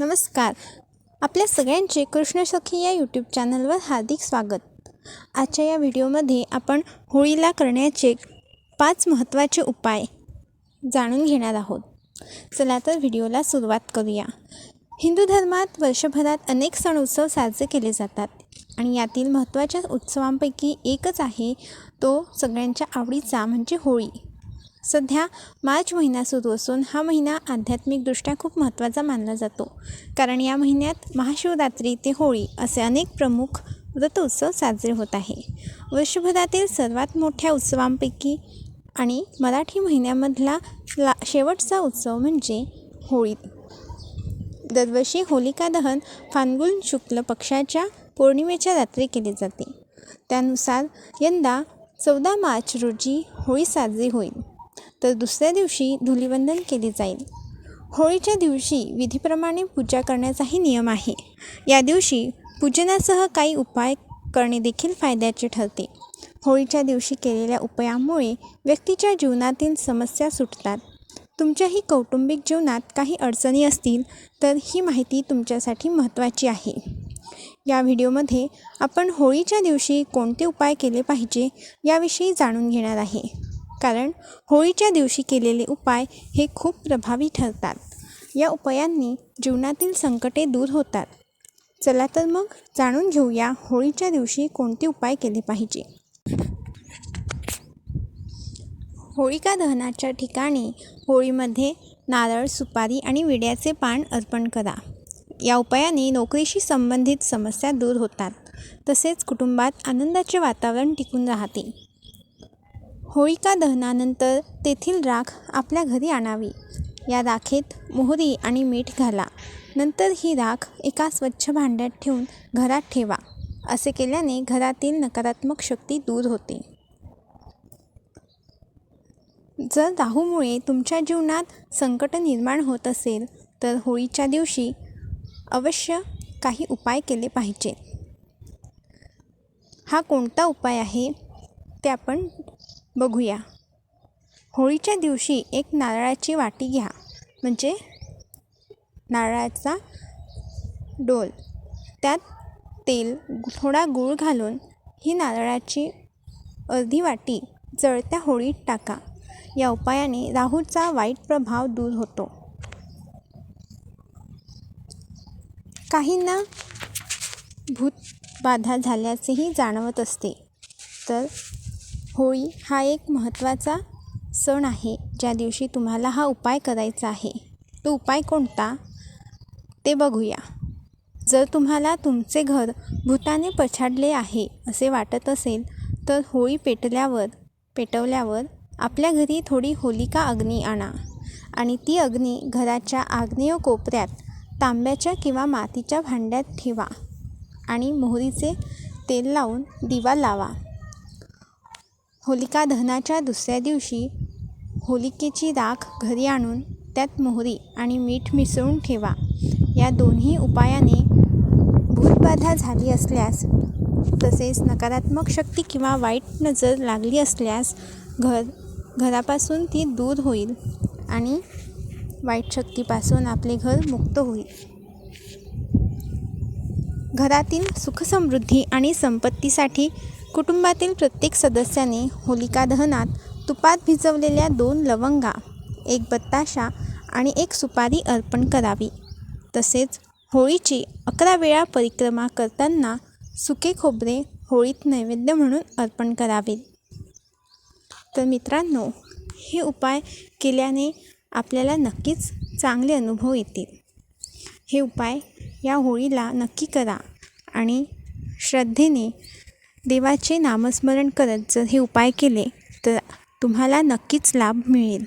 नमस्कार. आपल्या सगळ्यांचे कृष्णसखी या यूट्यूब चॅनलवर हार्दिक स्वागत. आजच्या या व्हिडिओमध्ये आपण होळीला करण्याचे पाच महत्त्वाचे उपाय जाणून घेणार आहोत. चला तर व्हिडिओला सुरुवात करूया. हिंदू धर्मात वर्षभरात अनेक सण उत्सव साजरे केले जातात आणि यातील महत्त्वाच्या उत्सवांपैकी एकच आहे तो सगळ्यांच्या आवडीचा म्हणजे होळी. सध्या मार्च महिना सुरू असून हा महिना आध्यात्मिकदृष्ट्या खूप महत्त्वाचा मानला जातो. कारण या महिन्यात महाशिवरात्री ते होळी असे अनेक प्रमुख व्रत उत्सव साजरे होत आहे. वर्षभरातील सर्वात मोठ्या उत्सवांपैकी आणि मराठी महिन्यामधला ला शेवटचा उत्सव म्हणजे होळी. दरवर्षी होलिका दहन फाल्गुन शुक्ल पक्षाच्या पौर्णिमेच्या रात्री केले जाते. त्यानुसार यंदा चौदा मार्च रोजी होळी साजरी होईल. तर दुसऱ्या दिवशी धुलिवंदन केले जाईल. होळीच्या दिवशी विधीप्रमाणे पूजा करण्याचाही नियम आहे. या दिवशी पूजनासह काही उपाय करणे देखील फायद्याचे ठरते. होळीच्या दिवशी केलेल्या उपायामुळे व्यक्तीच्या जीवनातील समस्या सुटतात. तुमच्याही कौटुंबिक जीवनात काही अडचणी असतील तर ही माहिती तुमच्यासाठी महत्त्वाची आहे. या व्हिडिओमध्ये आपण होळीच्या दिवशी कोणते उपाय केले पाहिजे याविषयी जाणून घेणार आहे. कारण होळीच्या दिवशी केलेले उपाय हे खूप प्रभावी ठरतात. या उपायांनी जीवनातील संकटे दूर होतात. चला तर मग जाणून घेऊया होळीच्या दिवशी कोणते उपाय केले पाहिजे. होळिका दहनाच्या ठिकाणी होळीमध्ये नारळ सुपारी आणि विड्याचे पान अर्पण करा. या उपायाने नोकरीशी संबंधित समस्या दूर होतात. तसेच कुटुंबात आनंदाचे वातावरण टिकून राहते. होळिका दहनानंतर तेथील राख आपल्या घरी आणावी. या राखेत मोहरी आणि मीठ घाला. नंतर ही राख एका स्वच्छ भांड्यात ठेवून घरात ठेवा. असे केल्याने घरातील नकारात्मक शक्ती दूर होते. जर राहूमुळे तुमच्या जीवनात संकट निर्माण होत असेल तर होळीच्या दिवशी अवश्य काही उपाय केले पाहिजे. हा कोणता उपाय आहे? ते आपण बघूया. होळीच्या दिवशी एक नारळाची वाटी घ्या. म्हणजे नारळाचा डोल. त्यात तेल थोडा गूळ घालून ही नारळाची अर्धी वाटी जळत्या होळीत टाका. या उपायाने राहूचा वाईट प्रभाव दूर होतो. काहींना भूतबाधा झाल्याचेही जाणवत असते. तर होळी हा एक महत्त्वाचा सण आहे ज्या दिवशी तुम्हाला हा उपाय करायचा आहे. तो उपाय कोणता? ते बघूया. जर तुम्हाला तुमचे घर भूताने पछाडले आहे असे वाटत असेल तर होळी पेटल्यावर पेटवल्यावर आपल्या घरी थोडी होलिका अग्नी आणा. आणि ती अग्नी घराच्या आग्नेय कोपऱ्यात तांब्याच्या किंवा मातीच्या भांड्यात ठेवा. आणि मोहरीचे तेल लावून दिवा लावा. होलिका दहनाच्या दुसऱ्या दिवशी होलिकेची राख घरी आणून त्यात मोहरी आणि मीठ मिसळून ठेवा. या दोन्ही उपायाने भूतबाधा झाली असल्यास तसेच नकारात्मक शक्ती किंवा वाईट नजर लागली असल्यास घर घरापासून ती दूर होईल आणि वाईट शक्तीपासून आपले घर मुक्त होईल. घरातील सुखसमृद्धी आणि संपत्तीसाठी कुटुंबातील प्रत्येक सदस्याने होलिका दहनात तुपात भिजवलेल्या दोन लवंगा एक बत्ताशा आणि एक सुपारी अर्पण करावी. तसेच होळीची अकरा वेळा परिक्रमा करताना सुके खोबरे होळीत नैवेद्य म्हणून अर्पण करावे. तर मित्रांनो हे उपाय केल्याने आपल्याला नक्कीच चांगले अनुभव येतील. हे उपाय या होळीला नक्की करा आणि श्रद्धेने देवाचे नामस्मरण करत जर हे उपाय केले तर तुम्हाला नक्कीच लाभ मिळेल.